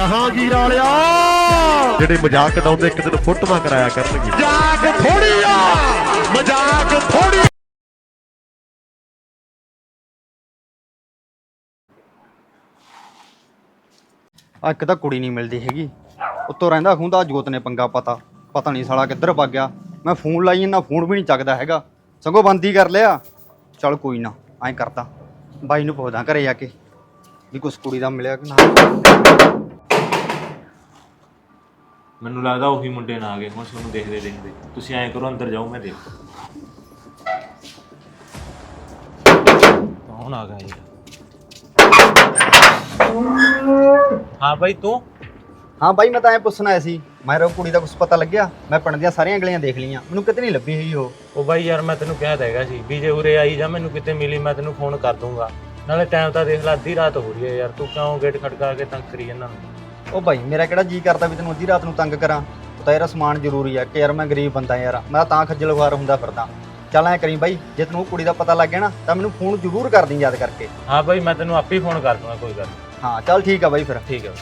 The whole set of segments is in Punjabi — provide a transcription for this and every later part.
ਜਹਾਂਗੀਰ ਵਾਲਿਆ। ਜਿਹੜੇ ਮਜ਼ਾਕ ਉਡਾਉਂਦੇ ਇੱਕ ਦਿਨ ਫੋਟੋਆਂ ਕਰਾਇਆ ਕਰਨਗੇ। ਮਜ਼ਾਕ ਥੋੜੀ ਆ ਮਜ਼ਾਕ ਥੋੜੀ ਆ ਇੱਕ ਤਾਂ ਕੁੜੀ ਨਹੀਂ ਮਿਲਦੀ ਹੈਗੀ। ਉੱਤੋਂ ਰਹਿੰਦਾ ਖੁੰਦਾ ਜੋਤ ਨੇ ਪੰਗਾ ਪਤਾ। ਪਤਾ ਨਹੀਂ ਸਾਲਾ ਕਿੱਧਰ ਭੱਗ ਗਿਆ। ਮੈਂ ਫੋਨ ਲਾਈ ਇਹਨਾਂ ਫੋਨ ਵੀ ਨਹੀਂ ਚੱਕਦਾ ਹੈਗਾ। ਸਗੋਂ ਬੰਦੀ ਕਰ ਲਿਆ। ਚਲ ਕੋਈ ਨਾ ਐਂ ਕਰਦਾ। ਬਾਈ ਨੂੰ ਪੁੱਛਦਾ ਘਰੇ ਜਾ ਕੇ ਵੀ ਕੁਛ ਕੁੜੀ ਦਾ ਮਿਲਿਆ ਕਿ ਨਾ। ਮੈਨੂੰ ਲੱਗਦਾ ਉਹੀ ਮੁੰਡੇ ਨਾ ਆ ਗਏ ਹੁਣ ਤੁਹਾਨੂੰ ਦੇਖਦੇ ਦੇਖਦੇ। ਤੁਸੀਂ ਐਂ ਕਰੋ ਅੰਦਰ ਜਾਓ ਮੈਂ ਦੇਖਦਾ। ਕੌਣ ਆ ਗਿਆ ਯਾਰ ਹਾਂ ਭਾਈ ਤੂੰ? ਹਾਂ ਬਾਈ ਮੈਂ ਤਾਂ ਐਂ ਪੁੱਛਣਾ ਆਇਆ ਸੀ। ਮੈਂ ਰੋ ਕੁੜੀ ਦਾ ਕੁਛ ਪਤਾ ਲੱਗਿਆ? ਮੈਂ ਪਿੰਡ ਦੀਆਂ ਸਾਰੀਆਂ ਗਲੀਆਂ ਦੇਖ ਲਈਆਂ। ਮੈਨੂੰ ਕਿਤੇ ਨਹੀਂ ਲੱਭੀ ਹੈਗੀ ਉਹ। ਉਹ ਬਾਈ ਯਾਰ ਮੈਂ ਤੈਨੂੰ ਕਿਹਾ ਤਾਂ ਹੈਗਾ ਸੀ ਵੀ ਜੇ ਉਰੇ ਆਈ ਜਾਂ ਮੈਨੂੰ ਕਿਤੇ ਮਿਲੀ ਮੈਂ ਤੈਨੂੰ ਫੋਨ ਕਰ ਦੂੰਗਾ। ਨਾਲੇ ਟਾਈਮ ਤਾਂ ਦੇਖ ਲੈ ਅੱਧੀ ਰਾਤ ਹੋ ਰਹੀ ਹੈ ਯਾਰ। ਤੂੰ ਕਿਉਂ ਗੇਟ ਖੜਕਾ ਕੇ ਤੰਗ ਕਰੀ ਜਾਂਦਾ? ਉਹ ਭਾਈ ਮੇਰਾ ਕਿਹੜਾ ਜੀ ਕਰਦਾ ਵੀ ਤੈਨੂੰ ਅੱਧੀ ਰਾਤ ਨੂੰ ਤੰਗ ਕਰਾਂ? ਉਹ ਤਾਂ ਯਾਰ ਸਮਾਨ ਜ਼ਰੂਰੀ ਆ ਕਿ ਯਾਰ ਮੈਂ ਗਰੀਬ ਬੰਦਾ ਯਾਰ ਮੈਂ ਤਾਂ ਖੱਜਲ ਖੁਆਰ ਹੁੰਦਾ ਫਿਰਦਾ। ਚੱਲ ਐ ਕਰੀ ਬਾਈ ਜੇ ਤੈਨੂੰ ਉਹ ਕੁੜੀ ਦਾ ਪਤਾ ਲੱਗ ਗਿਆ ਨਾ ਤਾਂ ਮੈਨੂੰ ਫੋਨ ਜ਼ਰੂਰ ਕਰ ਦੀ ਯਾਦ ਕਰਕੇ। ਹਾਂ ਬਾਈ ਮੈਂ ਤੈਨੂੰ ਆਪੇ ਫੋਨ ਕਰ ਦੂੰਗਾ ਕੋਈ ਗੱਲ ਨੀ। ਹਾਂ ਚੱਲ ਠੀਕ ਆ ਬਾਈ ਫਿਰ। ਠੀਕ ਹੈ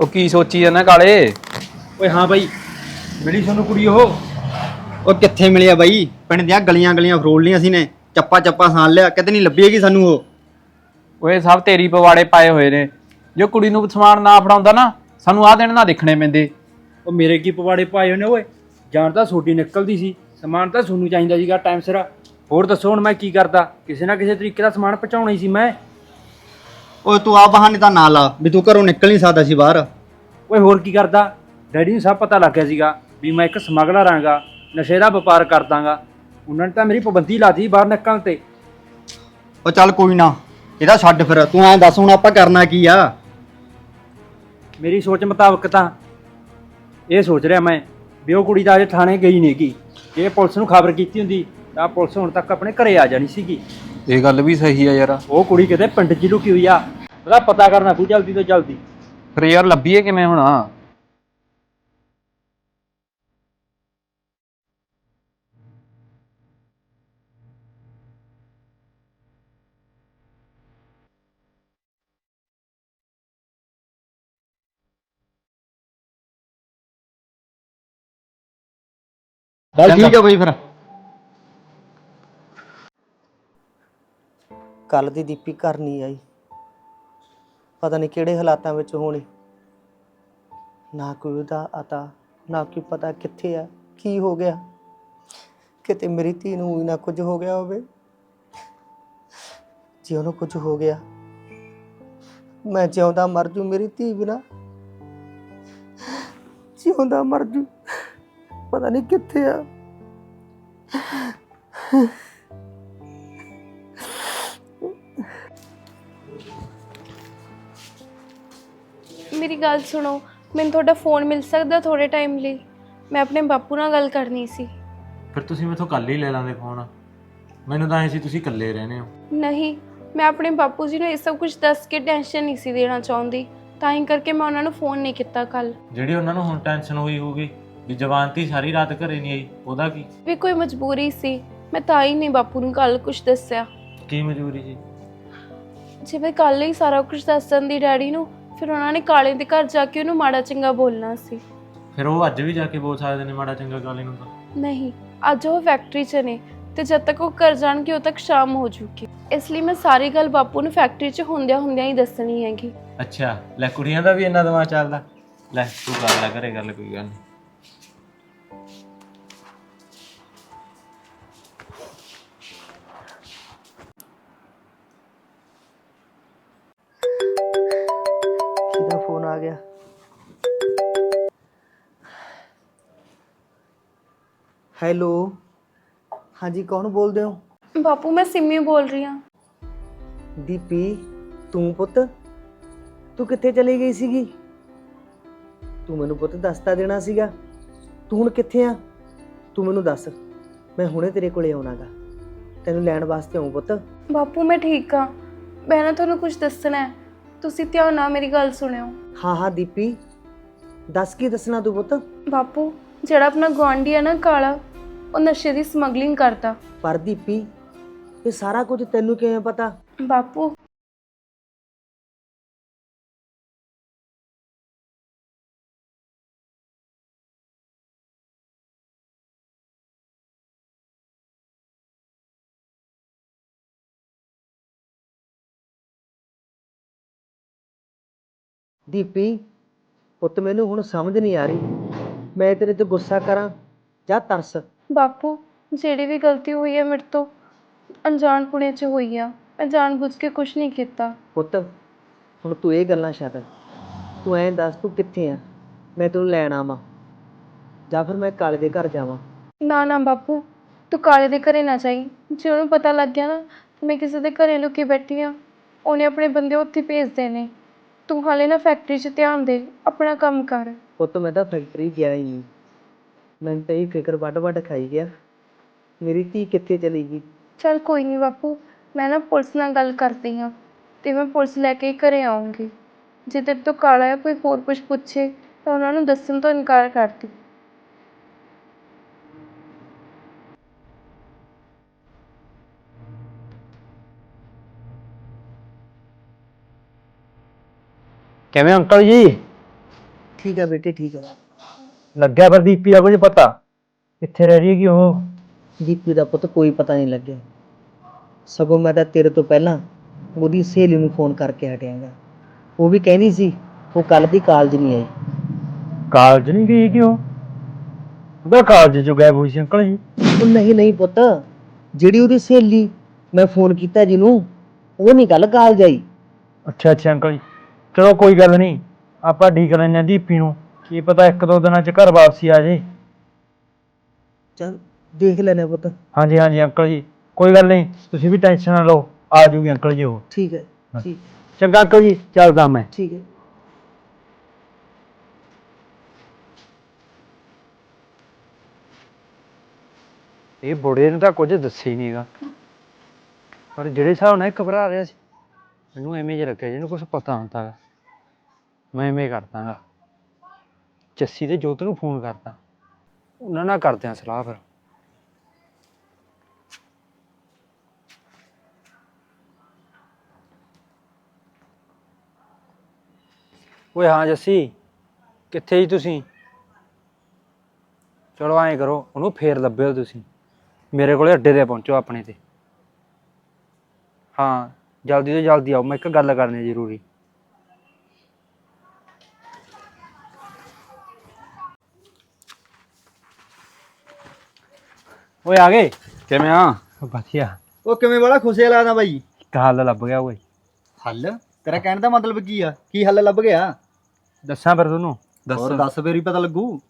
ਉਹ ਕੀ ਸੋਚੀ ਜਾਂਦਾ ਕਾਲੇ? ਓਏ ਹਾਂ ਬਾਈ। ਮਿਲੀ ਤੁਹਾਨੂੰ ਕੁੜੀ ਉਹ? ਉਹ ਕਿੱਥੇ ਮਿਲਿਆ ਬਾਈ? ਪਿੰਡ ਦੀਆਂ ਗਲੀਆਂ ਗਲੀਆਂ ਫਰੋਲ ਲੀਆਂ ਸੀ ਨੇ। ਚੱਪਾ ਚੱਪਾ ਸਾਨ ਲਿਆ। ਕਿਤੇ ਨਹੀਂ ਲੱਭੀ ਹੈਗੀ ਸਾਨੂੰ ਉਹ? ਓਏ ਸਭ ਤੇਰੀ ਪਵਾੜੇ ਪਾਏ ਹੋਏ ਨੇ। ਜੋ ਕੁੜੀ ਨੂੰ ਸਮਾਨ ਨਾ ਫੜਾਉਂਦਾ ਨਾ ਸਾਨੂੰ ਆਹ ਦਿਨ ਨਾ ਦੇਖਣੇ ਪੈਂਦੇ। ਉਹ ਮੇਰੇ ਕੀ ਪਵਾੜੇ ਪਾਏ ਹੋਏ ਨੇ ਓਏ? ਜਾਨ ਤਾਂ ਛੋਟੀ ਨਿਕਲਦੀ ਸੀ। ਸਮਾਨ ਤਾਂ ਤੁਹਾਨੂੰ ਚਾਹੀਦਾ ਸੀਗਾ ਟਾਈਮ ਸਿਰ। ਹੋਰ ਦੱਸੋ ਹੁਣ ਮੈਂ ਕੀ ਕਰਦਾ? ਕਿਸੇ ਨਾ ਕਿਸੇ ਤਰੀਕੇ ਦਾ ਸਮਾਨ ਪਹੁੰਚਾਉਣਾ ਹੀ ਸੀ ਮੈਂ। ਓਏ ਤੂੰ ਆ ਬਹਾਨੇ ਤਾਂ ਨਾ ਲਾ ਵੀ ਤੂੰ ਘਰੋਂ ਨਿਕਲ ਨਹੀਂ ਸਕਦਾ ਸੀ ਬਾਹਰ। ਓਏ ਹੋਰ ਕੀ ਕਰਦਾ? ਡੈਡੀ ਨੂੰ ਸਭ ਪਤਾ ਲੱਗ ਗਿਆ ਸੀਗਾ ਵੀ ਮੈਂ ਇੱਕ ਸਮਗਲਰ ਆਂਗਾ ਨਸ਼ੇ ਦਾ ਵਪਾਰ ਕਰਦਾਗਾ। ਉਹਨਾਂ ਨੇ ਤਾਂ ਮੇਰੀ ਪਾਬੰਦੀ ਲਾਤੀ ਬਾਹਰ ਨਿਕਲਣ ਤੇ। ਉਹ ਚੱਲ ਕੋਈ ਨਾ ਇਹਦਾ ਛੱਡ ਫਿਰ ਤੂੰ ਐਂ ਦੱਸ ਹੁਣ ਆਪਾਂ ਕਰਨਾ ਕੀ ਆ? ਮੇਰੀ ਸੋਚ ਮੁਤਾਬਕ ਤਾਂ ਇਹ ਸੋਚ ਰਿਹਾ ਮੈਂ ਵੀ ਉਹ ਕੁੜੀ ਤਾਂ ਅਜੇ ਥਾਣੇ ਗਈ ਨਹੀਂਗੀ ਜੇ ਪੁਲਿਸ ਨੂੰ ਖਬਰ ਕੀਤੀ ਹੁੰਦੀ ਤਾਂ ਪੁਲਿਸ ਹੁਣ ਤੱਕ ਆਪਣੇ ਘਰੇ ਆ ਜਾਣੀ ਸੀਗੀ। ਇਹ ਗੱਲ ਵੀ ਸਹੀ ਆ ਯਾਰ। ਉਹ ਕੁੜੀ ਕਿਤੇ ਪਿੰਡ 'ਚ ਹੀ ਲੁਕੀ ਹੋਈ ਆ? ਉਹਦਾ ਪਤਾ ਕਰਨਾ ਕੋਈ ਜਲਦੀ ਤੋਂ ਜਲਦੀ। ਫਿਰ ਯਾਰ ਲੱਭੀਏ ਕਿਵੇਂ ਹੁਣ? ਚੱਲ ਠੀਕ ਆ ਬਾਈ ਫਿਰ। ਕੱਲ ਦੀ ਦੀਪੀ ਘਰ ਨਹੀਂ ਆਈ। ਪਤਾ ਨਹੀਂ ਕਿਹੜੇ ਹਾਲਾਤਾਂ ਵਿੱਚ ਹੋਣੀ। ਨਾ ਕੋਈ ਉਹਦਾ ਆਤਾ, ਨਾ ਕੋਈ ਪਤਾ ਕਿੱਥੇ ਆ, ਕੀ ਹੋ ਗਿਆ। ਕਿਤੇ ਮੇਰੀ ਧੀ ਨੂੰ ਵੀ ਨਾ ਕੁਝ ਹੋ ਗਿਆ ਹੋਵੇ। ਜੇ ਉਹਨੂੰ ਕੁਝ ਹੋ ਗਿਆ, ਮੈਂ ਜਿਉਂਦਾ ਮਰ ਜੂ ਮੇਰੀ ਧੀ ਬਿਨਾ। ਜਿਉਂਦਾ ਮਰ ਜੂ, ਪਤਾ ਨਹੀਂ ਕਿੱਥੇ ਆ। ਮੇਰੀ ਗੱਲ ਸੁਣੋ। ਮੈਨੂੰ ਤੁਹਾਡਾ ਫੋਨ ਮਿਲ ਸਕਦਾ ਥੋੜੇ ਟਾਈਮ ਲਈ? ਮੈਂ ਆਪਣੇ ਬਾਪੂ ਨਾਲ ਗੱਲ ਕਰਨੀ ਸੀ। ਫਿਰ ਤੁਸੀਂ ਮੈਥੋਂ ਕੱਲ ਹੀ ਲੈ ਲਾਂਦੇ ਫੋਨ ਮੈਨੂੰ ਤਾਂ ਐ ਸੀ ਤੁਸੀਂ ਇਕੱਲੇ ਰਹਿੰਦੇ ਹੋ। ਨਹੀਂ ਮੈਂ ਆਪਣੇ ਬਾਪੂ ਜੀ ਨੂੰ ਇਹ ਸਭ ਕੁਝ ਦੱਸ ਕੇ ਟੈਨਸ਼ਨ ਨਹੀਂ ਸੀ ਦੇਣਾ ਚਾਹੁੰਦੀ। ਤਾਂ ਹੀ ਕਰਕੇ ਮੈਂ ਉਹਨਾਂ ਨੂੰ ਫੋਨ ਨਹੀਂ ਕੀਤਾ ਕੱਲ ਜਿਹੜੀ ਉਹਨਾਂ ਨੂੰ ਹੁਣ ਟੈਨਸ਼ਨ ਹੋਈ ਹੋਊਗੀ ਵੀ ਜਵਾਨਤੀ ਸਾਰੀ ਰਾਤ ਘਰੇ ਨਹੀਂ ਆਈ ਉਹਦਾ ਕੀ? ਵੀ ਕੋਈ ਮਜਬੂਰੀ ਸੀ। ਮੈਂ ਤਾਂ ਹੀ ਨਹੀਂ ਬਾਪੂ ਨੂੰ ਕੱਲ ਕੁਝ ਦੱਸਿਆ। ਕੀ ਮਜਬੂਰੀ ਸੀ? ਜੇ ਮੈਂ ਕੱਲ ਹੀ ਸਾਰਾ ਕੁਝ ਦੱਸਣ ਦੀ ਡੈਡੀ ਨੂੰ ਫਿਰ ਉਹਨਾਂ ਨੇ ਕਾਲੇ ਦੇ ਘਰ ਜਾ ਕੇ ਉਹਨੂੰ ਮਾੜਾ ਚੰਗਾ ਬੋਲਣਾ ਸੀ। ਫਿਰ ਉਹ ਅੱਜ ਵੀ ਜਾ ਕੇ ਬੋਲ ਸਕਦੇ ਨੇ ਮਾੜਾ ਚੰਗਾ ਕਾਲੇ ਨੂੰ ਤਾਂ? ਨਹੀਂ ਅੱਜ ਉਹ ਫੈਕਟਰੀ 'ਚ ਨੇ ਤੇ ਜਦ ਤੱਕ ਉਹ ਘਰ ਜਾਣਗੇ ਉਦੋਂ ਤੱਕ ਸ਼ਾਮ ਹੋ ਜੂਗੀ। ਇਸ ਲਈ ਮੈਂ ਸਾਰੀ ਗੱਲ ਬਾਪੂ ਨੂੰ ਫੈਕਟਰੀ 'ਚ ਹੁੰਦਿਆਂ ਹੁੰਦਿਆਂ ਹੀ ਦੱਸਣੀ ਹੈਗੀ। ਅੱਛਾ ਲੈ ਕੁੜੀਆਂ ਦਾ ਵੀ ਇੰਨਾ ਦਿਮਾਗ ਚੱਲਦਾ? ਲੈ ਤੂੰ ਕਰ ਲੈ ਘਰੇ ਗੱਲ ਕੋਈ ਗੱਲ ਨਹੀਂ ਆ ਗਿਆ। ਹੈਲੋ ਹਾਂਜੀ ਕੌਣ ਬੋਲਦੇ ਹੋ? ਬਾਪੂ ਮੈਂ ਸਿੰਮੀ ਬੋਲ ਰਹੀ ਹਾਂ। ਦੀਪੀ ਤੂੰ ਪੁੱਤ? ਤੂੰ ਕਿੱਥੇ ਚਲੀ ਗਈ ਸੀਗੀ? ਤੂੰ ਮੈਨੂੰ ਪੁੱਤ ਦੱਸਤਾ ਦੇਣਾ ਸੀਗਾ। ਤੂੰ ਹੁਣ ਕਿੱਥੇ ਆ? ਤੂੰ ਮੈਨੂੰ ਦੱਸ। ਮੈਂ ਹੁਣੇ ਤੇਰੇ ਕੋਲੇ ਆਉਣਾਗਾ। ਤੈਨੂੰ ਲੈਣ ਵਾਸਤੇ ਆਉਂ ਪੁੱਤ। ਬਾਪੂ ਮੈਂ ਠੀਕ ਹਾਂ। ਮੈਂ ਨਾ ਤੁਹਾਨੂੰ ਕੁਝ ਦੱਸਣਾ ਹੈ। ਤੁਸੀਂ ਧਿਆਨ ਨਾਲ ਮੇਰੀ ਗੱਲ ਸੁਣਿਓ। ਹਾਂ ਹਾਂ ਦੀਪੀ। ਦੱਸ ਕੀ ਦੱਸਣਾ ਤੂੰ ਪੁੱਤ? ਬਾਪੂ ਜਿਹੜਾ ਆਪਣਾ ਗੁਆਂਢੀ ਹੈ ਨਾ ਕਾਲਾ ਉਹ ਨਸ਼ੇ ਦੀ ਸਮਗਲਿੰਗ ਕਰਦਾ। ਪਰ ਦੀਪੀ ਇਹ ਸਾਰਾ ਕੁਝ ਤੈਨੂੰ ਕਿਵੇਂ ਪਤਾ? ਬਾਪੂ ਦੀਪੀ ਪੁੱਤ ਮੈਨੂੰ ਹੁਣ ਸਮਝ ਨਹੀਂ ਆ ਰਹੀ। ਮੈਂ ਤੇਰੇ ਤੇ ਗੁੱਸਾ ਕਰਾਂ ਜਾਂ ਤਰਸ? ਬਾਪੂ ਜਿਹੜੀ ਵੀ ਗਲਤੀ ਹੋਈ ਹੈ ਮੇਰੇ ਤੋਂ ਅਣਜਾਣ ਪੁਣੇ 'ਚ ਹੋਈ ਆ। ਮੈਂ ਜਾਣਬੁੱਝ ਕੇ ਕੁਝ ਨਹੀਂ ਕੀਤਾ। ਪੁੱਤ ਹੁਣ ਤੂੰ ਇਹ ਗੱਲਾਂ ਛੱਡ। ਤੂੰ ਐਂ ਦੱਸ ਤੂੰ ਕਿੱਥੇ ਆ? ਮੈਂ ਤੈਨੂੰ ਲੈਣ ਆਵਾਂ ਜਾਂ ਫਿਰ ਮੈਂ ਕਾਲੇ ਦੇ ਘਰ ਜਾਵਾਂ। ਨਾ ਨਾ ਬਾਪੂ ਤੂੰ ਕਾਲੇ ਦੇ ਘਰੇ ਨਾ ਜਾਈ। ਜੇ ਉਹਨੂੰ ਪਤਾ ਲੱਗ ਗਿਆ ਨਾ ਮੈਂ ਕਿਸੇ ਦੇ ਘਰੇ ਲੁਕੀ ਬੈਠੀ ਆ। ਉਹਨੇ ਆਪਣੇ ਬੰਦੇ ਉੱਥੇ ਭੇਜਦੇ ਨੇ। ਤੂੰ ਹਾਲੇ ਨਾ ਫੈਕਟਰੀ 'ਚ ਧਿਆਨ ਦੇ ਆਪਣਾ ਕੰਮ ਕਰ। ਪੁੱਤ ਮੈਂ ਤਾਂ ਫੈਕਟਰੀ ਗਿਆ ਹੀ ਨਹੀਂ। ਮੈਨੂੰ ਤਾਂ ਇਹ ਫਿਕਰ ਵੱਡ ਵੱਡ ਖਾਈ ਗਿਆ। ਮੇਰੀ ਧੀ ਕਿੱਥੇ ਚਲੀ ਗਈ? ਚਲ ਕੋਈ ਨਹੀਂ ਬਾਪੂ ਮੈਂ ਨਾ ਪੁਲਿਸ ਨਾਲ ਗੱਲ ਕਰਦੀ ਆ ਤੇ ਮੈਂ ਪੁਲਿਸ ਲੈ ਕੇ ਘਰੇ ਆਉਂਗੀ ਜੇ ਤੇਰੇ ਤੋਂ ਕਾਲਾ ਜਾਂ ਕੋਈ ਹੋਰ ਕੁਝ ਪੁੱਛੇ ਤਾਂ ਉਹਨਾਂ ਨੂੰ ਦੱਸਣ ਤੋਂ ਇਨਕਾਰ ਕਰ ਦੇ ਕਿਵੇਂ ਅੰਕਲ ਜੀ? ਠੀਕ ਆ ਬੇਟੇ ਠੀਕ ਆ। ਲੱਗਿਆ ਪਰ ਦੀਪੀ ਦਾ ਕੁਝ ਪਤਾ? ਕਿੱਥੇ ਰਹਿ ਰਹੀ ਹੈਗੀ ਉਹ? ਦੀਪੀ ਦਾ ਪੁੱਤ ਕੋਈ ਪਤਾ ਨਹੀਂ ਲੱਗਿਆ। ਸਗੋਂ ਮੈਂ ਤਾਂ ਤੇਰੇ ਤੋਂ ਪਹਿਲਾਂ ਉਹਦੀ ਸਹੇਲੀ ਨੂੰ ਫੋਨ ਕਰਕੇ ਹਟਿਆਗਾ। ਉਹ ਵੀ ਕਹਿੰਦੀ ਸੀ ਉਹ ਕੱਲ ਦੀ ਕਾਲਜ ਨਹੀਂ ਆਈ। ਕਾਲਜ ਨਹੀਂ ਗਈ ਕਿ ਉਹ? ਉਹਦਾ ਕਾਲਜ ਚ ਗਾਇਬ ਹੋਈ ਸੀ ਅੰਕਲ ਜੀ। ਉਹ ਨਹੀਂ ਨਹੀਂ ਪੁੱਤ। ਜਿਹੜੀ ਉਹਦੀ ਸਹੇਲੀ ਮੈਂ ਫੋਨ ਕੀਤਾ ਜਿਹਨੂੰ ਉਹ ਨਹੀਂ ਕੱਲ ਕਾਲਜ ਆਈ। ਅੱਛਾ ਅੱਛਾ ਅੰਕਲ ਜੀ। ਚਲੋ ਕੋਈ ਗੱਲ ਨਹੀਂ ਆਪਾਂ ਢੀਕ ਲੈਂਦੇ ਹਾਂ ਦੀਪੀ ਨੂੰ ਕੀ ਪਤਾ ਇੱਕ ਦੋ ਦਿਨਾਂ ਚ ਘਰ ਵਾਪਸੀ ਆ ਜੇ। ਚਲ ਦੇਖ ਲੈਨੇ ਪੁੱਤ। ਹਾਂਜੀ ਹਾਂਜੀ ਅੰਕਲ ਜੀ ਕੋਈ ਗੱਲ ਨਹੀਂ ਤੁਸੀਂ ਵੀ ਟੈਨਸ਼ਨ ਨਾ ਲਓ ਆ ਜੂਗੀ ਅੰਕਲ ਜੀ ਉਹ ਠੀਕ ਹੈ ਠੀਕ। ਚੰਗਾ ਅੰਕਲ ਜੀ ਚੱਲਦਾ ਮੈਂ। ਠੀਕ ਹੈ। ਇਹ ਬੁੜੇ ਨੂੰ ਤਾਂ ਕੁਝ ਦੱਸਿਆ ਹੀ ਨਹੀਂਗਾ। ਪਰ ਜਿਹੜੇ ਹਿਸਾਬ ਨਾਲ ਇਹ ਘਬਰਾ ਰਿਹਾ ਸੀ ਮੈਨੂੰ ਐਵੇਂ ਜਿਹਾ ਲੱਗਿਆ ਜਿਹਨੂੰ ਕੁਝ ਪਤਾ ਹੁੰਦਾ ਗਾ ਮੈਂ ਇਵੇਂ ਕਰ ਦਾਂਗਾ ਜੱਸੀ ਤੇ ਜੋਤ ਨੂੰ ਫੋਨ ਕਰਦਾ। ਉਹਨਾਂ ਨਾਲ ਕਰਦੇ ਆ ਸਲਾਹ ਫਿਰ। ਓਏ ਹਾਂ ਜੱਸੀ, ਕਿੱਥੇ ਜੀ ਤੁਸੀਂ? ਚਲੋ ਐਂ ਕਰੋ, ਉਹਨੂੰ ਫੇਰ ਲੱਭਿਓ ਤੁਸੀਂ। ਮੇਰੇ ਕੋਲੇ ਅੱਡੇ ਤੇ ਪਹੁੰਚੋ ਆਪਣੇ ਤੇ। ਹਾਂ, ਜਲਦੀ ਤੋਂ ਜਲਦੀ ਆਓ, ਮੈਂ ਇੱਕ ਗੱਲ ਕਰਨੀ ਜ਼ਰੂਰੀ। ਓਏ ਆ ਗਏ? ਕਿਵੇਂ ਆ? ਵਧੀਆ। ਉਹ ਕਿਵੇਂ ਬੜਾ ਖੁਸ਼ੀ ਲੱਗਦਾ ਬਾਈ। ਇੱਕ ਹੱਲ ਲੱਭ ਗਿਆ ਓਏ। ਹੱਲ? ਤੇਰਾ ਕਹਿਣ ਦਾ ਮਤਲਬ ਕੀ ਆ? ਕੀ ਹੱਲ ਲੱਭ ਗਿਆ? ਦੱਸਾਂ ਫਿਰ ਤੁਹਾਨੂੰ। ਹੋਰ ਦੱਸ ਫੇਰ ਹੀ ਪਤਾ ਲੱਗੂ।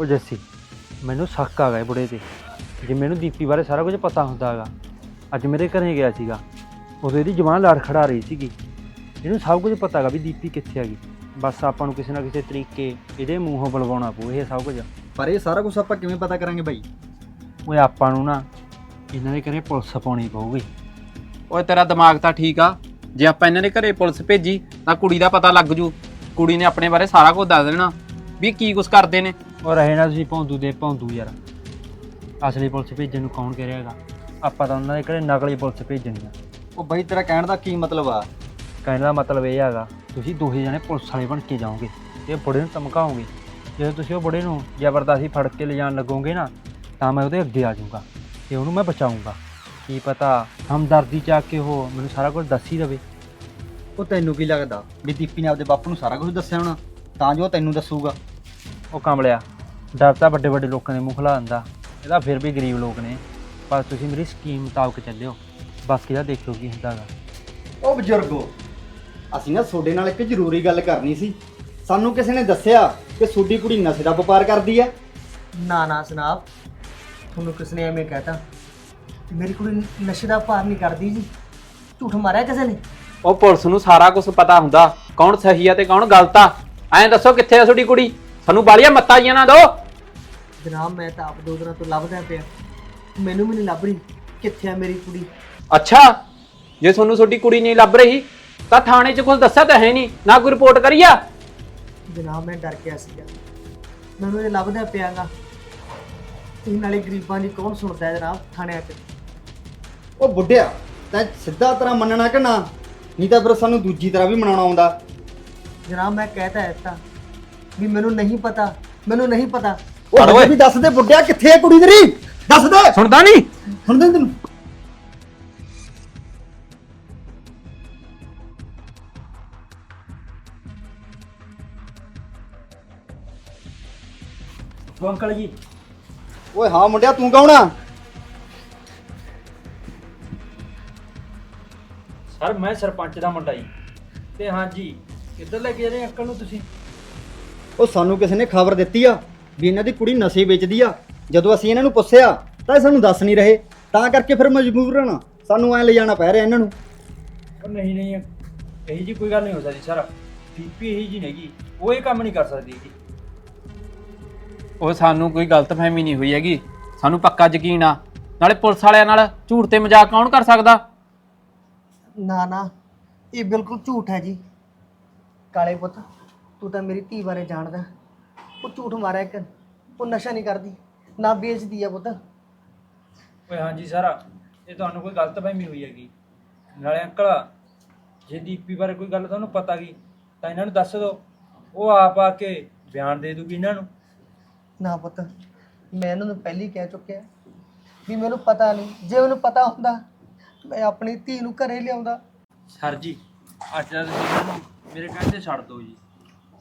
ਉਹ ਜੱਸੀ ਮੈਨੂੰ ਸ਼ੱਕ ਆ ਗਿਆ ਇਹ ਬੁੜੇ ਤੇ। ਜੇ ਮੈਨੂੰ ਦੀਪੀ ਬਾਰੇ ਸਾਰਾ ਕੁਝ ਪਤਾ ਹੁੰਦਾ ਹੈਗਾ ਅੱਜ ਮੇਰੇ ਘਰੇ ਗਿਆ ਸੀਗਾ ਉਦੋਂ ਇਹਦੀ ਜਵਾਨ ਲੜ ਖੜਾ ਰਹੀ ਸੀਗੀ। ਇਹਨੂੰ ਸਭ ਕੁਝ ਪਤਾ ਹੈਗਾ ਵੀ ਦੀਪੀ ਕਿੱਥੇ ਹੈਗੀ। ਬਸ ਆਪਾਂ ਨੂੰ ਕਿਸੇ ਨਾ ਕਿਸੇ ਤਰੀਕੇ ਇਹਦੇ ਮੂੰਹੋਂ ਬੁਲਵਾਉਣਾ ਪਊ ਇਹ ਸਭ ਕੁਝ। ਪਰ ਇਹ ਸਾਰਾ ਕੁਝ ਆਪਾਂ ਕਿਵੇਂ ਪਤਾ ਕਰਾਂਗੇ ਬਾਈ? ਓਏ ਆਪਾਂ ਨੂੰ ਨਾ ਇਹਨਾਂ ਦੇ ਘਰੇ ਪੁਲਿਸ ਪਾਉਣੀ ਪਊਗੀ। ਓਏ ਤੇਰਾ ਦਿਮਾਗ ਤਾਂ ਠੀਕ ਆ। ਜੇ ਆਪਾਂ ਇਹਨਾਂ ਦੇ ਘਰੇ ਪੁਲਿਸ ਭੇਜੀ ਤਾਂ ਕੁੜੀ ਦਾ ਪਤਾ ਲੱਗ ਜੂ। ਕੁੜੀ ਨੇ ਆਪਣੇ ਬਾਰੇ ਸਾਰਾ ਕੁਝ ਦੱਸ ਦੇਣਾ। ਵੀ ਕੀ ਕੁਝ ਕਰਦੇ ਨੇ। ਔਰ ਰਹੇ ਨਾ ਤੁਸੀਂ ਭੌਂਦੂ ਦੇ ਭੌਂਦੂ ਯਾਰ। ਅਸਲੀ ਪੁਲਿਸ ਭੇਜਣ ਨੂੰ ਕੌਣ ਕਹਿ ਰਿਹਾਗਾ ਆਪਾਂ ਤਾਂ ਉਹਨਾਂ ਦੇ ਘਰੇ ਨਕਲੀ ਪੁਲਿਸ ਭੇਜਣੀ ਆ। ਉਹ ਬਾਈ ਤੇਰਾ ਕਹਿਣ ਦਾ ਕੀ ਮਤਲਬ ਆ? ਕਹਿਣ ਦਾ ਮਤਲਬ ਇਹ ਹੈਗਾ ਤੁਸੀਂ ਦੋਹੇ ਜਣੇ ਪੁਲਿਸ ਵਾਲੇ ਬਣ ਕੇ ਜਾਓਗੇ ਤੇ ਬੁੜੇ ਨੂੰ ਧਮਕਾਓਗੇ ਜਦੋਂ ਤੁਸੀਂ ਉਹ ਬੁੜੇ ਨੂੰ ਜ਼ਬਰਦਸਤੀ ਫੜ ਕੇ ਲਿਜਾਣ ਲੱਗੋਗੇ ਨਾ ਤਾਂ ਮੈਂ ਉਹਦੇ ਅੱਗੇ ਆ ਜਾਊਂਗਾ ਤੇ ਉਹਨੂੰ ਮੈਂ ਬਚਾਊਂਗਾ। ਕੀ ਪਤਾ ਹਮਦਰਦੀ ਚ ਆ ਕੇ ਉਹ ਮੈਨੂੰ ਸਾਰਾ ਕੁਝ ਦੱਸ ਹੀ ਦੇਵੇ। ਉਹ ਤੈਨੂੰ ਕੀ ਲੱਗਦਾ ਵੀ ਦੀਪੀ ਨੇ ਆਪਦੇ ਬਾਪੂ ਨੂੰ ਸਾਰਾ ਕੁਝ ਦੱਸਿਆ ਹੋਣਾ? ਤਾਂ ਜੋ ਉਹ ਤੈਨੂੰ ਦੱਸੂਗਾ। ਉਹ ਕੰਬਲਿਆ ਡਰ ਤਾਂ ਵੱਡੇ ਵੱਡੇ ਲੋਕਾਂ ਦੇ ਮੂੰਹ ਖਲਾ ਦਿੰਦਾ। ਇਹਦਾ ਫਿਰ ਵੀ ਗਰੀਬ ਲੋਕ ਨੇ। ਪਰ ਤੁਸੀਂ ਮੇਰੀ ਸਕੀਮ ਮੁਤਾਬਕ ਚੱਲਿਓ। ਬਾਕੀ ਦਾ ਦੇਖੋ ਕੀ ਹੁੰਦਾ ਗਾ। ਉਹ ਬਜ਼ੁਰਗੋ ਅਸੀਂ ਨਾ ਤੁਹਾਡੇ ਨਾਲ ਇੱਕ ਜ਼ਰੂਰੀ ਗੱਲ ਕਰਨੀ ਸੀ। ਸਾਨੂੰ ਕਿਸੇ ਨੇ ਦੱਸਿਆ ਕਿ ਤੁਹਾਡੀ ਕੁੜੀ ਨਸ਼ੇ ਦਾ ਵਪਾਰ ਕਰਦੀ ਆ ਨਾ ਨਾ ਸਨਾਬ ਤੁਹਾਨੂੰ ਕਿਸ ਨੇ ਐਵੇਂ ਕਹਿਤਾ? ਮੇਰੀ ਕੁੜੀ ਨਸ਼ੇ ਦਾ ਪਾਰ ਨਹੀਂ ਕਰਦੀ ਜੀ। ਝੂਠ ਮਾਰਿਆ ਕਿਸੇ ਨੇ? ਉਹ ਪੁਲਿਸ ਨੂੰ ਸਾਰਾ ਕੁਝ ਪਤਾ ਹੁੰਦਾ। ਕੌਣ ਸਹੀ ਆ ਤੇ ਕੌਣ ਗਲਤ ਆ? ਐਂ ਦੱਸੋ ਕਿੱਥੇ ਆ ਤੁਹਾਡੀ ਕੁੜੀ? ਸਾਨੂੰ ਬਾਲੀਆਂ ਮੱਤਾਂ ਜੀਆਂ ਨਾ ਦਿਓ। ਜਨਾਬ ਮੈਂ ਤਾਂ ਆਪ ਦੋ ਦਿਨਾਂ ਤੋਂ ਲੱਭਦਾ ਪਿਆ। ਮੈਨੂੰ ਵੀ ਨਹੀਂ ਲੱਭ ਰਹੀ ਕਿੱਥੇ ਆ ਮੇਰੀ ਕੁੜੀ। ਅੱਛਾ ਜੇ ਤੁਹਾਨੂੰ ਤੁਹਾਡੀ ਕੁੜੀ ਨਹੀਂ ਲੱਭ ਰਹੀ ਤਾਂ ਥਾਣੇ 'ਚ ਕੁਝ ਦੱਸਿਆ ਤਾਂ ਹੈ ਨਹੀਂ ਨਾ ਕੋਈ ਰਿਪੋਰਟ ਕਰੀ ਆ? ਜਨਾਬ ਮੈਂ ਡਰ ਗਿਆ ਸੀਗਾ। ਮੈਨੂੰ ਇਹ ਲੱਭਦਾ ਪਿਆਗਾ। ਇਹ ਨਾਲੇ ਗਰੀਬਾਂ ਦੀ ਕੌਣ ਸੁਣਦਾ ਹੈ ਜਨਾਬ ਥਾਣਿਆਂ 'ਚ। ਉਹ ਬੁੱਢਿਆ ਤੈਂ ਸਿੱਧਾ ਤਰ੍ਹਾਂ ਮੰਨਣਾ ਕਿ ਨਾ? ਨਹੀਂ ਤਾਂ ਫਿਰ ਸਾਨੂੰ ਦੂਜੀ ਤਰ੍ਹਾਂ ਵੀ ਮਨਾਉਣਾ ਆਉਂਦਾ। ਜਨਾਬ ਮੈਂ ਕਹਿਤਾ ਐਤਾ ਵੀ ਮੈਨੂੰ ਨਹੀਂ ਪਤਾ ਮੈਨੂੰ ਨਹੀਂ ਪਤਾ। ਉਹ ਹਜੇ ਵੀ ਦੱਸ ਦੇ ਬੁੱਢਿਆ ਕਿੱਥੇ ਹੈ ਕੁੜੀ ਤੇਰੀ? ਦੱਸ ਦੇ। ਸੁਣਦਾ ਨਹੀਂ? ਸੁਣਦੇ ਤੈਨੂੰ। ਉਹ ਅੰਕਲ ਜੀ। ਓਏ ਹਾਂ ਮੁੰਡਿਆ ਤੂੰ ਕੌਣ ਆ? ਸਰ ਮੈਂ ਸਰਪੰਚ ਦਾ ਮੁੰਡਾ ਜੀ। ਤੇ ਹਾਂਜੀ ਕਿੱਧਰ ਲੈ ਕੇ ਜਾ ਰਹੇ ਅੰਕਲ ਨੂੰ ਤੁਸੀਂ? ਉਹ ਸਾਨੂੰ ਕਿਸੇ ਨੇ ਖਬਰ ਦਿੱਤੀ ਆ। ਵੀ ਇਹਨਾਂ ਦੀ ਕੁੜੀ ਨਸ਼ੇ ਵੇਚਦੀ ਆ। ਜਦੋਂ ਅਸੀਂ ਇਹਨਾਂ ਨੂੰ ਪੁੱਛਿਆ ਤਾਂ ਇਹ ਸਾਨੂੰ ਦੱਸ ਨਹੀਂ ਰਹੇ। ਤਾਂ ਕਰਕੇ ਫਿਰ ਮਜਬੂਰਨ ਸਾਨੂੰ ਐ ਲੈ ਜਾਣਾ ਪੈ ਰਿਹਾ ਇਹਨਾਂ ਨੂੰ। ਉਹ ਨਹੀਂ ਨਹੀਂ। ਇਹੀ ਜੀ ਕੋਈ ਗੱਲ ਨਹੀਂ ਹੋ ਸਕਦੀ ਸਰ। ਬੀਪੀ ਇਹੀ ਜੀ ਨਹੀਂਗੀ ਉਹ ਇਹ ਕੰਮ ਨਹੀਂ ਕਰ ਸਕਦੀ ਜੀ ਉਹ ਸਾਨੂੰ ਕੋਈ ਗਲਤਫਹਿਮੀ ਨਹੀਂ ਹੋਈ ਹੈਗੀ। ਸਾਨੂੰ ਪੱਕਾ ਯਕੀਨ ਆ। ਨਾਲੇ ਪੁਲਿਸ ਵਾਲਿਆਂ ਨਾਲ ਝੂਠ ਤੇ ਮਜ਼ਾਕ ਕੌਣ ਕਰ ਸਕਦਾ? ਨਾ ਨਾ। ਇਹ ਬਿਲਕੁਲ ਝੂਠ ਹੈ ਜੀ। ਕਾਲੇ ਪੁੱਤ ਤੂੰ ਤਾਂ ਮੇਰੀ ਧੀ ਬਾਰੇ ਜਾਣਦਾ। ਉਹ ਝੂਠ ਮਾਰਿਆ ਇੱਕ। ਉਹ ਨਸ਼ਾ ਨਹੀਂ ਕਰਦੀ ਨਾ ਵੇਚਦੀ ਆ ਪੁੱਤ। ਓਏ ਹਾਂਜੀ ਸਰ ਇਹ ਤੁਹਾਨੂੰ ਕੋਈ ਗਲਤਫਹਿਮੀ ਹੋਈ ਹੈਗੀ। ਨਾਲੇ ਅੰਕਲ ਜੇ ਦੀਪੀ ਬਾਰੇ ਕੋਈ ਗੱਲ ਤੁਹਾਨੂੰ ਪਤਾ ਗਈ ਤਾਂ ਇਹਨਾਂ ਨੂੰ ਦੱਸ ਦਿਓ। ਉਹ ਆਪ ਆ ਕੇ ਬਿਆਨ ਦੇ ਦੂਗੀ ਇਹਨਾਂ ਨੂੰ। ਨਾ ਪੁੱਤ ਮੈਂ ਇਹਨਾਂ ਨੂੰ ਪਹਿਲੀ ਕਹਿ ਚੁੱਕਿਆ ਵੀ ਮੈਨੂੰ ਪਤਾ ਨਹੀਂ। ਜੇ ਉਹਨੂੰ ਪਤਾ ਹੁੰਦਾ ਮੈਂ ਆਪਣੀ ਧੀ ਨੂੰ ਘਰੇ ਲਿਆਉਂਦਾ। ਸਰ ਜੀ ਅੱਜ ਦਾ ਤੁਸੀਂ ਇਹਨਾਂ ਨੂੰ ਮੇਰੇ ਕਹਿਣ ਤੇ ਛੱਡ ਦਿਓ ਜੀ।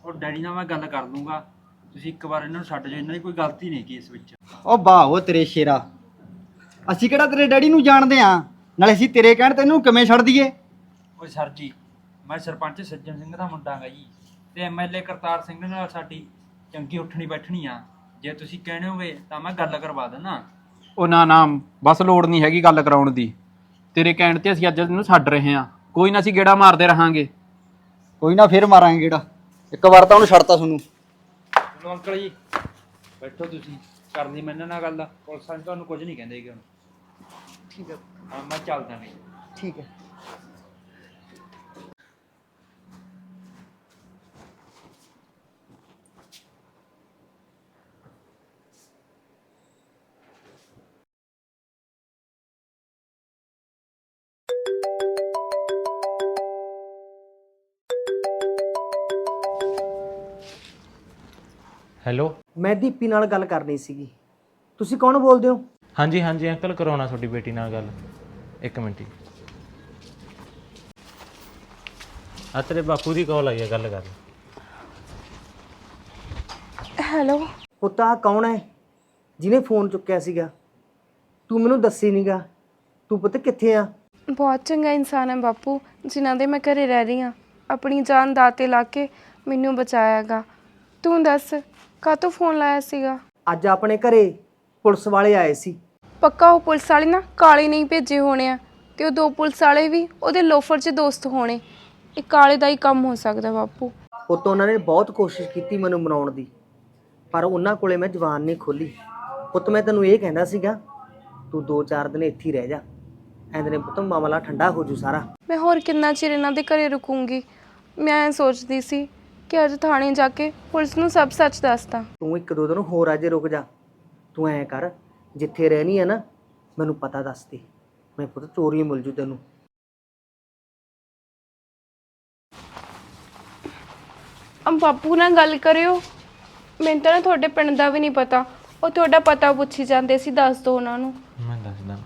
ਉਹ ਡੈਡੀ ਨਾਲ ਮੈਂ ਗੱਲ ਕਰ ਲੂੰਗਾ। ਤੁਸੀਂ ਇੱਕ ਵਾਰ ਇਹਨਾਂ ਨੂੰ ਛੱਡ ਜਾਓ ਇਹਨਾਂ ਦੀ ਕੋਈ ਗਲਤੀ ਨਹੀਂ ਕੀ ਇਸ ਵਿੱਚ। ਉਹ ਵਾਹ ਉਹ ਤੇਰੇ ਸ਼ੇਰਾ। ਅਸੀਂ ਕਿਹੜਾ ਤੇਰੇ ਡੈਡੀ ਨੂੰ ਜਾਣਦੇ ਆ ਨਾਲੇ ਅਸੀਂ ਤੇਰੇ ਕਹਿਣ ਤੈਨੂੰ ਕਿਵੇਂ ਛੱਡ ਦਈਏ? ਓਏ ਸਰ ਜੀ ਮੈਂ ਸਰਪੰਚ ਸੱਜਣ ਸਿੰਘ ਦਾ ਮੁੰਡਾ ਗਾ ਜੀ ਤੇ ਐਮਐਲਏ ਕਰਤਾਰ ਸਿੰਘ ਨਾਲ ਸਾਡੀ ਚੰਗੀ ਉੱਠਣੀ ਬੈਠਣੀ ਆ। ਜੇ ਤੁਸੀਂ ਕਹਿਣੇ ਹੋਵੇ ਤਾਂ ਮੈਂ ਗੱਲ ਕਰਵਾ ਦਿੰਦਾ। ਉਹ ਨਾ ਨਾ ਬਸ ਲੋੜ ਨਹੀਂ ਹੈਗੀ ਗੱਲ ਕਰਾਉਣ ਦੀ। ਤੇਰੇ ਕਹਿਣ ਤੇ ਅਸੀਂ ਅੱਜ ਇਹਨੂੰ ਛੱਡ ਰਹੇ ਹਾਂ। ਕੋਈ ਨਾ ਅਸੀਂ ਗੇੜਾ ਮਾਰਦੇ ਰਹਾਂਗੇ। ਕੋਈ ਨਾ ਫੇਰ ਮਾਰਾਂਗੇ ਕਿਹੜਾ ਇੱਕ ਵਾਰ ਤਾਂ ਉਹਨੂੰ ਛੱਡਤਾ ਤੁਹਾਨੂੰ। ਅੰਕਲ ਜੀ। ਬੈਠੋ ਤੁਸੀਂ ਕਰ ਲਈ ਮੈਂ ਇਹਨਾਂ ਨਾਲ ਗੱਲ। ਪੁਲਿਸ ਵਾਲੇ ਤੁਹਾਨੂੰ ਕੁਝ ਨਹੀਂ ਕਹਿੰਦੇ ਹੈਗੇ ਹੁਣ। ਠੀਕ ਹੈ। ਹਾਂ ਮੈਂ ਚੱਲਦਾ ਨਹੀਂ ਠੀਕ ਹੈ। ਹੈਲੋ? ਮੈਂ ਦੀਪੀ ਨਾਲ ਗੱਲ ਕਰਨੀ ਸੀਗੀ। ਤੁਸੀਂ ਕੌਣ ਬੋਲਦੇ ਹੋ? ਹਾਂਜੀ ਹਾਂਜੀ ਅੰਕਲ ਕਰਾਉਣਾ ਤੁਹਾਡੀ ਬੇਟੀ ਨਾਲ ਗੱਲ। ਇੱਕ ਮਿੰਟ ਜੀ। ਆ ਤੇਰੇ ਬਾਪੂ ਦੀ ਕਾਲ ਆਈ ਹੈ ਗੱਲ ਕਰ। ਹੈਲੋ? ਪੁੱਤਾ ਆਹ ਕੌਣ ਹੈ? ਜਿਹਨੇ ਫੋਨ ਚੁੱਕਿਆ ਸੀਗਾ। ਤੂੰ ਮੈਨੂੰ ਦੱਸੀ ਨਹੀਂਗਾ ਤੂੰ ਪੁੱਤ ਕਿੱਥੇ ਆ? ਬਹੁਤ ਚੰਗਾ ਇਨਸਾਨ ਹੈ ਬਾਪੂ ਜਿਨ੍ਹਾਂ ਦੇ ਮੈਂ ਘਰੇ ਰਹਿ ਰਹੀ ਹਾਂ। ਆਪਣੀ ਜਾਨ ਦਾਤੇ ਲਾ ਕੇ ਮੈਨੂੰ ਬਚਾਇਆਗਾ ਤੂੰ ਦੱਸ ਕਾਹਤੋਂ ਫੋਨ ਲਾਇਆ ਸੀਗਾ? ਅੱਜ ਆਪਣੇ ਘਰੇ ਪੁਲਿਸ ਵਾਲੇ ਆਏ ਸੀ। ਪੱਕਾ ਉਹ ਪੁਲਿਸ ਵਾਲੇ ਨਾ ਕਾਲੇ ਨਹੀਂ ਭੇਜੇ ਹੋਣੇ ਆ ਤੇ ਉਹ ਦੋ ਪੁਲਿਸ ਵਾਲੇ ਵੀ ਉਹਦੇ ਲੋਫਰ 'ਚ ਦੋਸਤ ਹੋਣੇ। ਇਹ ਕਾਲੇ ਦਾ ਹੀ ਕੰਮ ਹੋ ਸਕਦਾ ਬਾਪੂ। ਪੁੱਤ ਉਹਨਾਂ ਨੇ ਬਹੁਤ ਕੋਸ਼ਿਸ਼ ਕੀਤੀ ਮੈਨੂੰ ਮਨਾਉਣ ਦੀ ਪਰ ਉਹਨਾਂ ਕੋਲੇ ਮੈਂ ਜ਼ਬਾਨ ਨਹੀਂ ਖੋਲੀ ਪੁੱਤ ਮੈਂ ਤੈਨੂੰ ਇਹ ਕਹਿੰਦਾ ਸੀਗਾ ਤੂੰ 2-4 ਦਿਨ ਇੱਥੇ ਹੀ ਰਹਿ ਜਾ। ਐਂਦੇ ਨੇ ਪੁੱਤ ਮਾਮਲਾ ਠੰਡਾ ਹੋ ਜੂ ਸਾਰਾ। ਮੈਂ ਹੋਰ ਕਿੰਨਾ ਚਿਰ ਇਹਨਾਂ ਦੇ ਘਰੇ ਰੁਕੂੰਗੀ? ਮੈਂ ਐਂ ਸੋਚਦੀ ਸੀ ਕਿ ਅੱਜ ਥਾਣੇ ਜਾ ਕੇ ਪੁਲਿਸ ਨੂੰ ਸਭ ਸੱਚ ਦੱਸਦਾ ਤੂੰ ਇੱਕ ਦੋ ਦਿਨ ਹੋਰ ਅਜੇ ਰੁਕ ਜਾ। ਤੂੰ ਐਂ ਕਰ ਜਿੱਥੇ ਰਹਿਣੀ ਹੈ ਨਾ ਮੈਨੂੰ ਪਤਾ ਦੱਸ ਦੇ। ਮੈਂ ਪੁੱਤ ਚੋਰੀ ਮਿਲ ਜੂ ਤੈਨੂੰ। ਅਮ ਬਾਪੂ ਨਾਲ ਗੱਲ ਕਰਿਓ। ਮੈਨੂੰ ਤਾਂ ਨਾ ਤੁਹਾਡੇ ਪਿੰਡ ਦਾ ਵੀ ਨਹੀਂ ਪਤਾ। ਉਹ ਤੁਹਾਡਾ ਪਤਾ ਪੁੱਛੀ ਜਾਂਦੇ ਸੀ ਦੱਸ ਦਿਓ ਉਹਨਾਂ ਨੂੰ। ਮੈਂ ਦੱਸਦਾ।